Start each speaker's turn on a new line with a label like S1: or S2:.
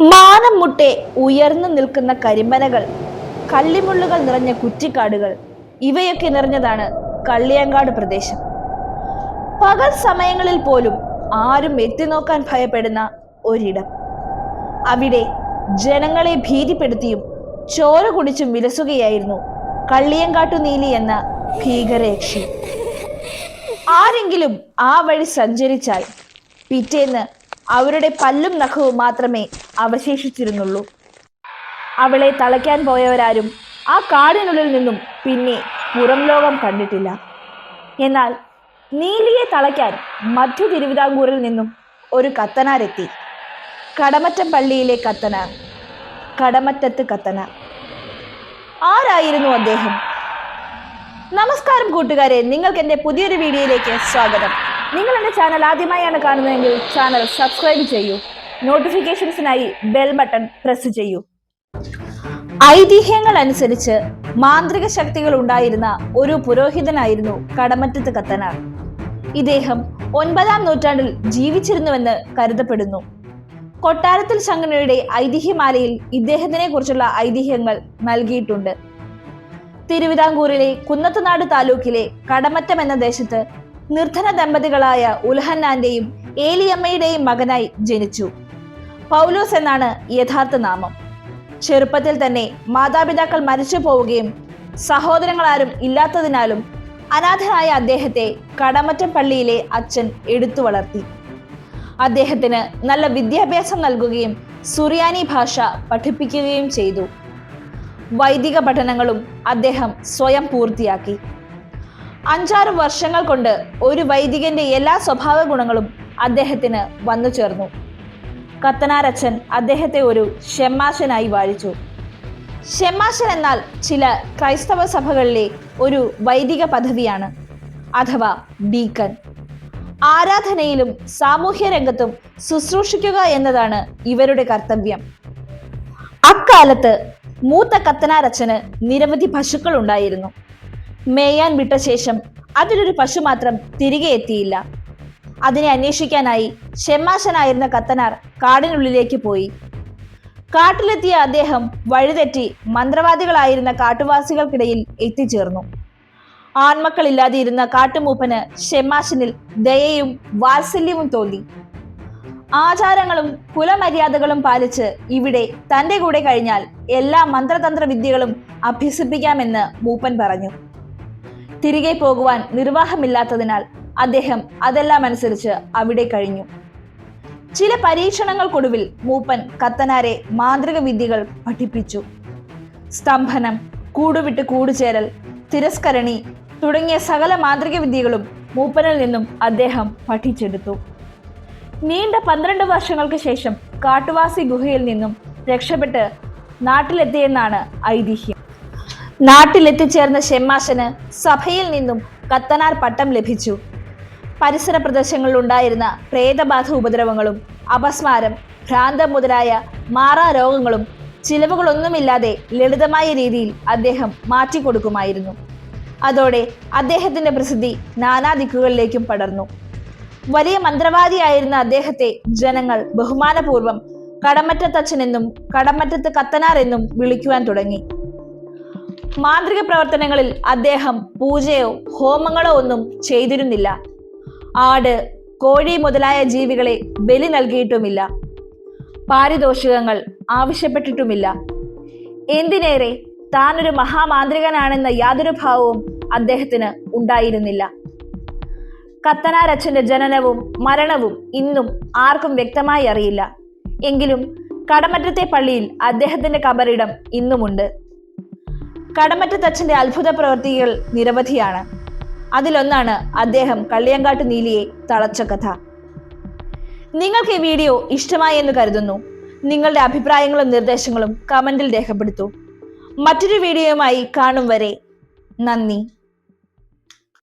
S1: മാനം മുട്ടെ ഉയർന്നു നിൽക്കുന്ന കരിമ്പനകൾ കള്ളിമുള്ളുകൾ നിറഞ്ഞ കുറ്റിക്കാടുകൾ ഇവയൊക്കെ നിറഞ്ഞതാണ് കള്ളിയങ്കാട് പ്രദേശം. പകൽ സമയങ്ങളിൽ പോലും ആരും എത്തി നോക്കാൻ ഭയപ്പെടുന്ന ഒരിടം. അവിടെ ജനങ്ങളെ ഭീതിപ്പെടുത്തിയും ചോര കുടിച്ചും വിലസുകയായിരുന്നു കള്ളിയങ്കാട്ടു നീലി എന്ന ഭീകരയക്ഷി. ആരെങ്കിലും ആ വഴി സഞ്ചരിച്ചാൽ പിറ്റേന്ന് അവരുടെ പല്ലും നഖവും മാത്രമേ അവശേഷിച്ചിരുന്നുള്ളൂ. അവളെ തളയ്ക്കാൻ പോയവരാരും ആ കാടിനുള്ളിൽ നിന്നും പിന്നെ പുറം ലോകം കണ്ടിട്ടില്ല. എന്നാൽ നീലിയെ തളയ്ക്കാൻ മധ്യ തിരുവിതാംകൂറിൽ നിന്നും ഒരു കത്തനാരെത്തി. കടമറ്റം പള്ളിയിലെ കത്തനാർ കടമറ്റത്ത് കത്തനാർ. ആരായിരുന്നു അദ്ദേഹം? നമസ്കാരം കൂട്ടുകാരെ നിങ്ങൾക്ക് എന്റെ പുതിയൊരു വീഡിയോയിലേക്ക് സ്വാഗതം. നിങ്ങൾ എന്റെ ചാനൽ ആദ്യമായാണ് കാണുന്നതെങ്കിൽ ചാനൽ സബ്സ്ക്രൈബ് ചെയ്യൂ. നോട്ടിഫിക്കേഷൻസിനായി ബെൽ ബട്ടൺ പ്രസ് ചെയ്യൂ. ഐതിഹ്യങ്ങൾ അനുസരിച്ച് മാന്ത്രിക ശക്തികൾ ഉണ്ടായിരുന്ന ഒരു പുരോഹിതനായിരുന്നു കടമറ്റത്ത് കത്തനാർ. ഇദ്ദേഹം ഒൻപതാം നൂറ്റാണ്ടിൽ ജീവിച്ചിരുന്നുവെന്ന് കരുതപ്പെടുന്നു. കൊട്ടാരത്തിൽ ശങ്കനയുടെ ഐതിഹ്യമാലയിൽ ഇദ്ദേഹത്തിനെ കുറിച്ചുള്ള ഐതിഹ്യങ്ങൾ നൽകിയിട്ടുണ്ട്. തിരുവിതാംകൂറിലെ കുന്നത്തുനാട് താലൂക്കിലെ കടമറ്റം എന്ന ദേശത്ത് നിർധന ദമ്പതികളായ ഉൽഹന്നാന്റെയും ഏലിയമ്മയുടെയും മകനായി ജനിച്ചു. പൗലോസ് എന്നാണ് യഥാർത്ഥ നാമം. ചെറുപ്പത്തിൽ തന്നെ മാതാപിതാക്കൾ മരിച്ചു പോവുകയും സഹോദരങ്ങളാരും ഇല്ലാത്തതിനാലും അനാഥനായ അദ്ദേഹത്തെ കടമറ്റം പള്ളിയിലെ അച്ഛൻ എടുത്തു വളർത്തി. അദ്ദേഹത്തിന് നല്ല വിദ്യാഭ്യാസം നൽകുകയും സുറിയാനി ഭാഷ പഠിപ്പിക്കുകയും ചെയ്തു. വൈദിക പഠനങ്ങളും അദ്ദേഹം സ്വയം പൂർത്തിയാക്കി. അഞ്ചാറ് വർഷങ്ങൾ കൊണ്ട് ഒരു വൈദികന്റെ എല്ലാ സ്വഭാവ ഗുണങ്ങളും അദ്ദേഹത്തിന് വന്നു ചേർന്നു. കത്തനാരച്ചൻ അദ്ദേഹത്തെ ഒരു ഷെമ്മാശനായി വാഴിച്ചു. ഷെമ്മാശൻ എന്നാൽ ചില ക്രൈസ്തവ സഭകളിലെ ഒരു വൈദിക പദവിയാണ് അഥവാ ബീക്കൻ ആരാധനയിലും സാമൂഹ്യ രംഗത്തും ശുശ്രൂഷിക്കുക എന്നതാണ് ഇവരുടെ കർത്തവ്യം. അക്കാലത്ത് മൂത്ത കത്തനാരച്ചന് നിരവധി പശുക്കൾ ഉണ്ടായിരുന്നു. മേയാൻ വിട്ട ശേഷം അതിലൊരു പശു മാത്രം തിരികെ എത്തിയില്ല. അതിനെ അന്വേഷിക്കാനായി ഷെമ്മാശനായിരുന്ന കത്തനാർ കാടിനുള്ളിലേക്ക് പോയി. കാട്ടിലെത്തിയ അദ്ദേഹം വഴിതെറ്റി മന്ത്രവാദികളായിരുന്ന കാട്ടുവാസികൾക്കിടയിൽ എത്തിച്ചേർന്നു. ആൺമക്കളില്ലാതെ ഇരുന്ന കാട്ടുമൂപ്പന് ഷെമ്മാശനിൽ ദയയും വാത്സല്യവും തോന്നി. ആചാരങ്ങളും കുലമര്യാദകളും പാലിച്ച് ഇവിടെ തന്റെ കൂടെ കഴിഞ്ഞാൽ എല്ലാ മന്ത്രതന്ത്ര വിദ്യകളും അഭ്യസിപ്പിക്കാമെന്ന് മൂപ്പൻ പറഞ്ഞു. തിരികെ പോകുവാൻ നിർവാഹമില്ലാത്തതിനാൽ അദ്ദേഹം അതെല്ലാം അനുസരിച്ച് അവിടെ കഴിഞ്ഞു. ചില പരീക്ഷണങ്ങൾക്കൊടുവിൽ മൂപ്പൻ കത്തനാരെ മാന്ത്രിക വിദ്യകൾ പഠിപ്പിച്ചു. സ്തംഭനം കൂടുവിട്ട് കൂടുചേരൽ തിരസ്കരണി തുടങ്ങിയ സകല മാന്ത്രിക വിദ്യകളും മൂപ്പനിൽ നിന്നും അദ്ദേഹം പഠിച്ചെടുത്തു. നീണ്ട പന്ത്രണ്ട് വർഷങ്ങൾക്ക് ശേഷം കാട്ടുവാസി ഗുഹയിൽ നിന്നും രക്ഷപ്പെട്ട് നാട്ടിലെത്തിയെന്നാണ് ഐതിഹ്യം. നാട്ടിലെത്തിച്ചേർന്ന ഷെമ്മാശന് സഭയിൽ നിന്നും കത്തനാർ പട്ടം ലഭിച്ചു. പരിസര പ്രദേശങ്ങളിൽ ഉണ്ടായിരുന്ന പ്രേതബാധ ഉപദ്രവങ്ങളും അപസ്മാരം ഭ്രാന്തം മുതലായ മാറാ രോഗങ്ങളും ചിലവുകളൊന്നുമില്ലാതെ ലളിതമായ രീതിയിൽ അദ്ദേഹം മാറ്റിക്കൊടുക്കുമായിരുന്നു. അതോടെ അദ്ദേഹത്തിന്റെ പ്രസിദ്ധി നാനാ ദിക്കുകളിലേക്കും പടർന്നു. വലിയ മന്ത്രവാദിയായിരുന്ന അദ്ദേഹത്തെ ജനങ്ങൾ ബഹുമാനപൂർവം കടമറ്റത്തച്ഛനെന്നും കടമറ്റത്ത് കത്തനാർ എന്നും വിളിക്കുവാൻ തുടങ്ങി. മാന്ത്രിക പ്രവർത്തനങ്ങളിൽ അദ്ദേഹം പൂജയോ ഹോമങ്ങളോ ഒന്നും ചെയ്തിരുന്നില്ല. ആട് കോഴി മുതലായ ജീവികളെ ബലി നൽകിയിട്ടുമില്ല. പാരിതോഷികങ്ങൾ ആവശ്യപ്പെട്ടിട്ടുമില്ല. എന്തിനേറെ താനൊരു മഹാമാന്ത്രികനാണെന്ന യാതൊരു ഭാവവും അദ്ദേഹത്തിന് ഉണ്ടായിരുന്നില്ല. കത്തനാരച്ഛന്റെ ജനനവും മരണവും ഇന്നും ആർക്കും വ്യക്തമായി അറിയില്ല. എങ്കിലും കടമറ്റത്തെ പള്ളിയിൽ അദ്ദേഹത്തിന്റെ കബറിടം ഇന്നുമുണ്ട്. കടമറ്റത്തച്ഛന്റെ അത്ഭുത പ്രവൃത്തികൾ നിരവധിയാണ്. അതിലൊന്നാണ് അദ്ദേഹം കള്ളിയങ്കാട്ട് നീലിയെ തളച്ച കഥ. നിങ്ങൾക്ക് ഈ വീഡിയോ ഇഷ്ടമായി എന്ന് കരുതുന്നു. നിങ്ങളുടെ അഭിപ്രായങ്ങളും നിർദ്ദേശങ്ങളും കമന്റിൽ രേഖപ്പെടുത്തൂ. മറ്റൊരു വീഡിയോയുമായി കാണും വരെ നന്ദി.